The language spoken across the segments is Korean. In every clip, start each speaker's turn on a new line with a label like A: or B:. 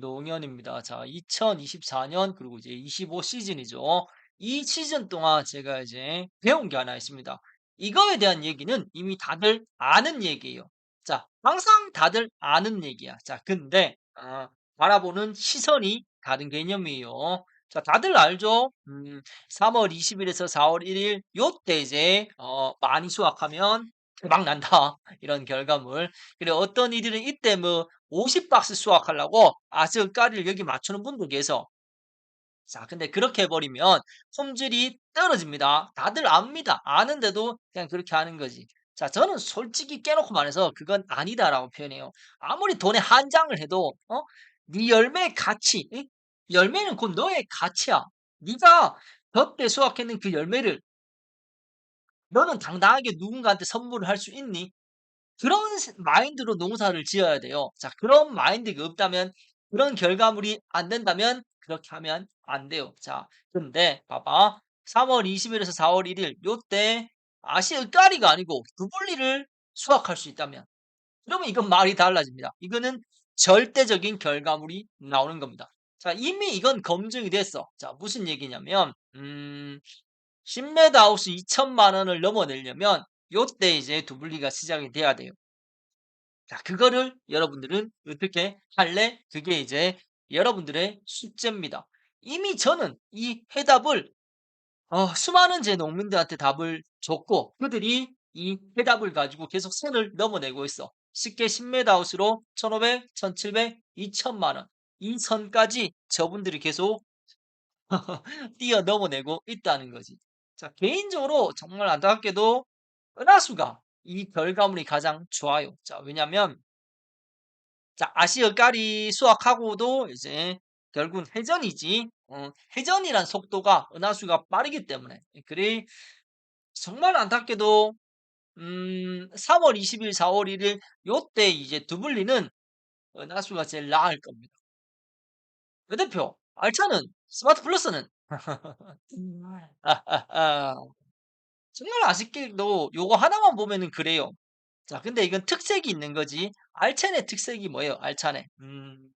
A: 노년입니다. 자, 2024년 그리고 이제 25 시즌이죠. 이 시즌 동안 제가 이제 배운 게 하나 있습니다. 이거에 대한 얘기는 이미 다들 아는 얘기예요. 자, 항상 다들 아는 얘기야. 자, 근데 어, 바라보는 시선이 다른 개념이에요. 자, 다들 알죠? 음, 3월 20일에서 4월 1일 요때 이제 어, 많이 수확하면 대박 난다. 이런 결과물. 그리고 어떤 이들은 이때 뭐 50박스 수확하려고 아스까리를 여기 맞추는 분도 계셔. 자, 근데 그렇게 해버리면 품질이 떨어집니다. 다들 압니다. 아는데도 그냥 그렇게 하는 거지. 자, 저는 솔직히 깨놓고 말해서 그건 아니다라고 표현해요. 아무리 돈에 한 장을 해도, 어? 네 열매의 가치, 응? 열매는 곧 너의 가치야. 네가 덧대 수확했는 그 열매를 너는 당당하게 누군가한테 선물을 할 수 있니? 그런 스- 마인드로 농사를 지어야 돼요. 자, 그런 마인드가 없다면, 그런 결과물이 안 된다면, 그렇게 하면 안 돼요. 자, 근데, 봐봐. 3월 20일에서 4월 1일, 요때, 아시 의까리가 아니고, 두불리를 수확할 수 있다면, 그러면 이건 말이 달라집니다. 이거는 절대적인 결과물이 나오는 겁니다. 자, 이미 이건 검증이 됐어. 자, 무슨 얘기냐면, 음, 10m 하우스 2천만 원을 넘어내려면 요때 이제 두블리가 시작이 돼야 돼요. 자, 그거를 여러분들은 어떻게 할래? 그게 이제 여러분들의 숙제입니다. 이미 저는 이 해답을 어, 수많은 제 농민들한테 답을 줬고 그들이 이 해답을 가지고 계속 선을 넘어내고 있어. 쉽게 10m 하우스로 1,500, 1,700, 2천만 원. 이 선까지 저분들이 계속 뛰어 넘어내고 있다는 거지. 자, 개인적으로 정말 안타깝게도 은하수가 이 결과물이 가장 좋아요. 자, 왜냐면 자, 아시어 까리 수확하고도 이제 결국은 회전이지. 어, 회전이란 속도가 은하수가 빠르기 때문에. 그래 정말 안타깝게도 음, 3월 20일, 4월 1일 요때 이제 두블리는 은하수가 제일 나을 겁니다. 그 대표 알차는 스마트 플러스는 정말 아쉽게도 요거 하나만 보면은 그래요. 자, 근데 이건 특색이 있는 거지. 알찬의 특색이 뭐예요? 알찬의. 음,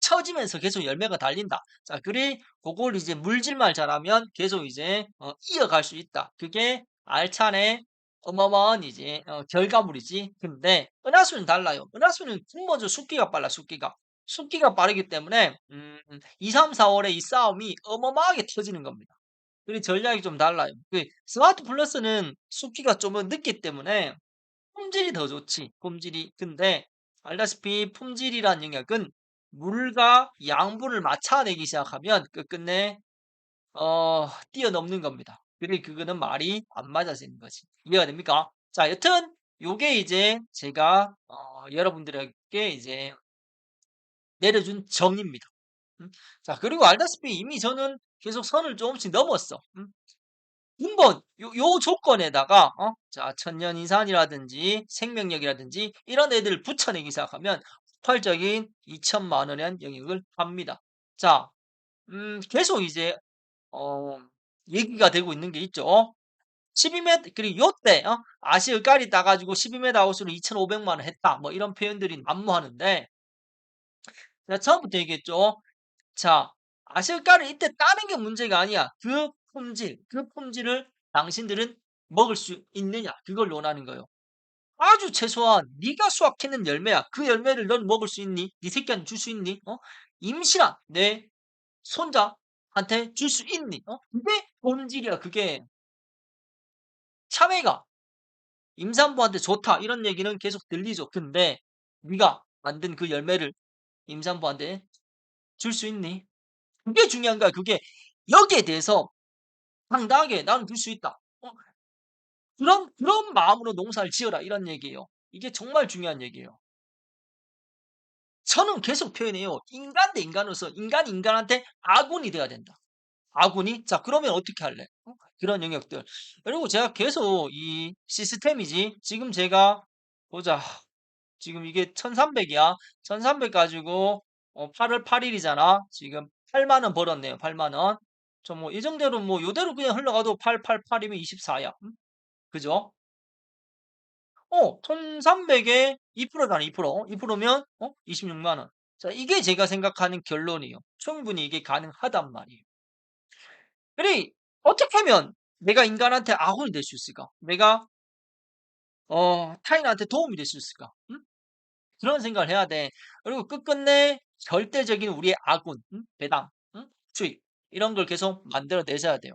A: 처지면서 계속 열매가 달린다. 자, 그래, 그걸 이제 물질만 잘하면 계속 이제 어, 이어갈 수 있다. 그게 알찬의 어마어마한 이제 어, 결과물이지. 근데 은하수는 달라요. 은하수는 먼저 숙기가 빨라, 숙기가. 숙기가 빠르기 때문에 음, 2, 3, 4월에 이 싸움이 어마어마하게 터지는 겁니다. 그리고 전략이 좀 달라요. 그 스마트 플러스는 숫기가 좀은 늦기 때문에 품질이 더 좋지. 품질이. 근데 알다시피 품질이란 영역은 물과 양분을 맞춰내기 시작하면 끝끝내 어, 뛰어넘는 겁니다. 그리고 그거는 말이 안 맞아지는 거지. 이해가 됩니까? 자, 여튼 요게 이제 제가 어, 여러분들에게 이제 내려준 정의입니다. 음? 자, 그리고 알다시피 이미 저는 계속 선을 조금씩 넘었어. 음? 한번 요, 요 조건에다가 어? 자 천년이산이라든지 생명력이라든지 이런 애들을 붙여내기 시작하면 폭발적인 2천만 원의 영역을 합니다. 자, 음, 계속 이제 어, 얘기가 되고 있는 게 있죠. 12m 그리고 요때 어? 아시을까리 따가지고 12m 아웃으로 2,500만 원 했다. 뭐 이런 표현들이 난무하는데 제가 처음부터 얘기했죠. 자, 아시을까리 이때 따는 게 문제가 아니야. 그 품질, 그 품질을 당신들은 먹을 수 있느냐? 그걸 원하는 거예요. 아주 최소한 네가 수확해낸 열매야. 그 열매를 넌 먹을 수 있니? 네 새끼한테 줄 수 있니? 어? 임신한 내 손자한테 줄 수 있니? 어? 그게 본질이야. 그게 참외가 임산부한테 좋다 이런 얘기는 계속 들리죠. 근데 네가 만든 그 열매를 임산부한테 줄 수 있니? 그게 중요한 거야. 그게 여기에 대해서 당당하게 나는 줄 수 있다. 어? 그런 그런 마음으로 농사를 지어라 이런 얘기예요. 이게 정말 중요한 얘기예요. 저는 계속 표현해요. 인간 대 인간으로서 인간이 인간한테 아군이 돼야 된다. 아군이? 자, 그러면 어떻게 할래? 어? 그런 영역들. 그리고 제가 계속 이 시스템이지. 지금 제가 보자. 지금 이게 1300이야. 1300 가지고 어, 8월 8일이잖아. 지금 8만 원 벌었네요. 8만 원. 저뭐 예정대로 뭐 요대로 그냥 흘러가도 8, 8, 8이면 24야. 음? 그죠? 어, 1300에 2%잖아, 2%. 2%면, 어? 26만 원. 자 이게 제가 생각하는 결론이에요. 충분히 이게 가능하단 말이에요. 그리 어떻게 하면 내가 인간한테 아군이 될 수 있을까? 내가 어 타인한테 도움이 될 수 있을까? 음? 그런 생각을 해야 돼. 그리고 끝끝내 절대적인 우리의 아군, 음? 배당, 음? 수익 이런 걸 계속 만들어 내셔야 돼요.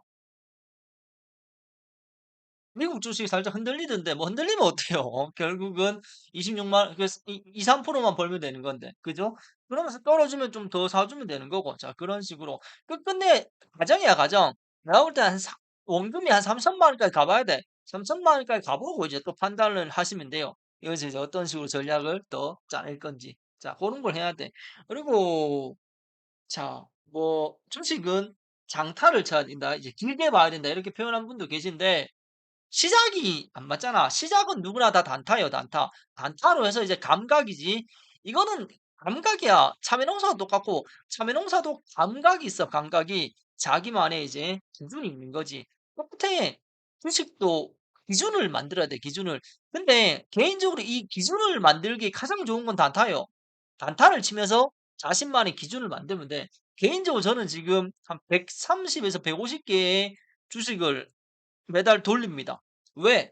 A: 미국 주식이 살짝 흔들리던데 뭐 흔들리면 어때요? 결국은 26만 그이 2-3%만 벌면 되는 건데. 그죠? 그러면서 떨어지면 좀 더 사 주면 되는 거고. 자 그런 식으로 끝끝내 가정이야 가정. 내가 볼 때한사 원금이 한3,000,000 원까지 가 봐야 돼. 3,000,000 원까지 가 보고 이제 또 판단을 하시면 돼요. 여기서 이제 어떤 식으로 전략을 더 짜낼 건지. 자 고런 걸 해야 돼. 그리고 자 뭐 "주식은 장타를 쳐야 된다. 이제 길게 봐야 된다." 이렇게 표현한 분도 계신데 시작이 안 맞잖아. 시작은 누구나 다 단타예요, 단타. 단타로 해서 이제 감각이지. 이거는 감각이야. 참외 농사도 똑같고 참외 농사도 감각이 있어, 감각이. 자기만의 이제 기준이 있는 거지. 똑같아. 주식도 기준을 만들어야 돼, 기준을. 근데 개인적으로 이 기준을 만들기에 가장 좋은 건 단타예요. 단타를 치면서 자신만의 기준을 만들면 돼. 개인적으로 저는 지금 한 130 에서 150 개의 주식을 매달 돌립니다. 왜?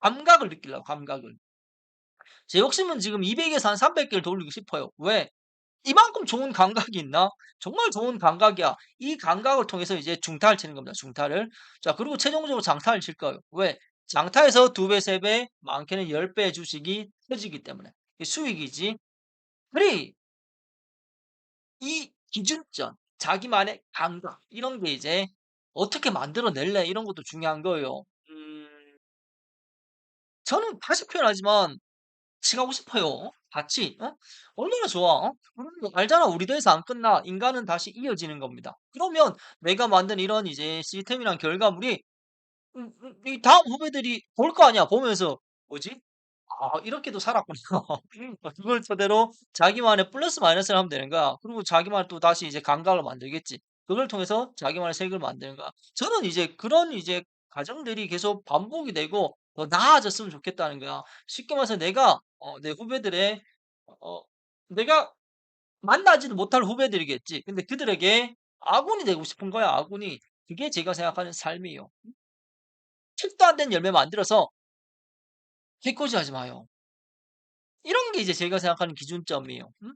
A: 감각을 느끼려고 감각을. 제 욕심은 지금 200 에서 한 300 개를 돌리고 싶어요. 왜? 이만큼 좋은 감각이 있나? 정말 좋은 감각이야. 이 감각을 통해서 이제 중타를 치는 겁니다, 중타를. 자 그리고 최종적으로 장타를 칠 거예요. 왜? 장타에서 2 배, 3 배, 많게는 10 배의 주식이 터지기 때문에. 수익이지. 그리 이 기준점, 자기만의 감각 이런 게 이제 어떻게 만들어 낼래 이런 것도 중요한 거예요. 음. 저는 다시 표현하지만 가고 싶어요. 같이. 어? 얼마나 좋아. 어? 알잖아. 우리 대에서 안 끝나. 인간은 다시 이어지는 겁니다. 그러면 내가 만든 이런 이제 시스템이랑 결과물이 음 음 이 다음 후배들이 볼 거 아니야. 보면서 '뭐지? 아 이렇게도 살았구나.' 어 그걸 토대로 자기만의 플러스 마이너스를 하면 되는 거야. 그리고 자기만의 또다시 이제 감각을 만들겠지. 그걸 통해서 자기만의 세계를 만드는 거야. 저는 이제 그런 이제 과정들이 계속 반복이 되고 더 나아졌으면 좋겠다는 거야. 쉽게 말해서 내가 어 내 후배들의 어 내가 만나지도 못할 후배들이겠지. 근데 그들에게 아군이 되고 싶은 거야, 아군이. 그게 제가 생각하는 삶이에요. 음? 책도 안 된 열매 만들어서 해코지하지 마요. 이런 게 이제 제가 생각하는 기준점이에요. 음?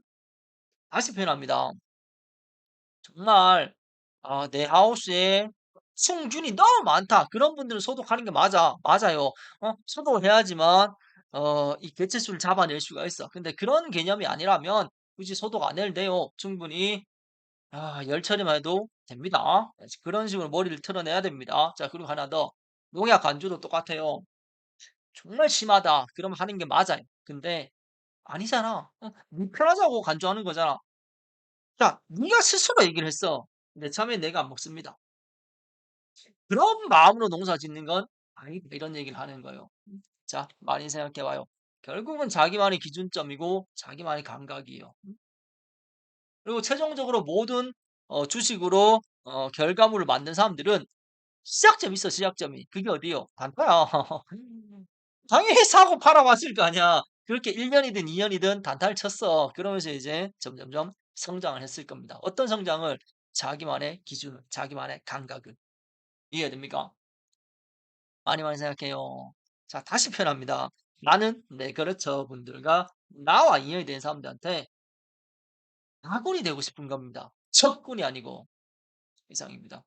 A: 다시 표현합니다. 정말 아 내 하우스에 충균이 너무 많다. 그런 분들은 소독하는 게 맞아. 맞아요. 어 소독을 해야지만 어 이 개체수를 잡아낼 수가 있어. 근데 그런 개념이 아니라면 굳이 소독 안 해도 돼요. 충분히 아 열 처리만 해도 됩니다. 그런 식으로 머리를 틀어내야 됩니다. 자 그리고 하나 더 농약 간주도 똑같아요. 정말 심하다. 그러면 하는 게 맞아요. 근데 아니잖아. 어니 편하자고 간주하는 거잖아. 자 네가 스스로 얘기를 했어. "내 참외 내가 안 먹습니다." 그런 마음으로 농사 짓는 건 아니다. 이런 얘기를 하는 거예요. 음자 많이 생각해 봐요. 결국은 자기만의 기준점이고 자기만의 감각이에요. 음? 그리고 최종적으로 모든 어 주식으로 어 결과물을 만든 사람들은 시작점이 있어 시작점이. 그게 어디요? 단타야. 당연히 사고 팔아 왔을 거 아니야. 그렇게 1 년이든 2 년이든 단타를 쳤어. 그러면서 이제 점점점 성장을 했을 겁니다. 어떤 성장을? 자기만의 기준을, 자기만의 감각을. 이해됩니까? 많이 많이 생각해요. 자 다시 표현합니다. 나는 내 거래처 분들과 나와 인연이 된 사람들한테 아군이 되고 싶은 겁니다. 적군이 아니고. 이상입니다.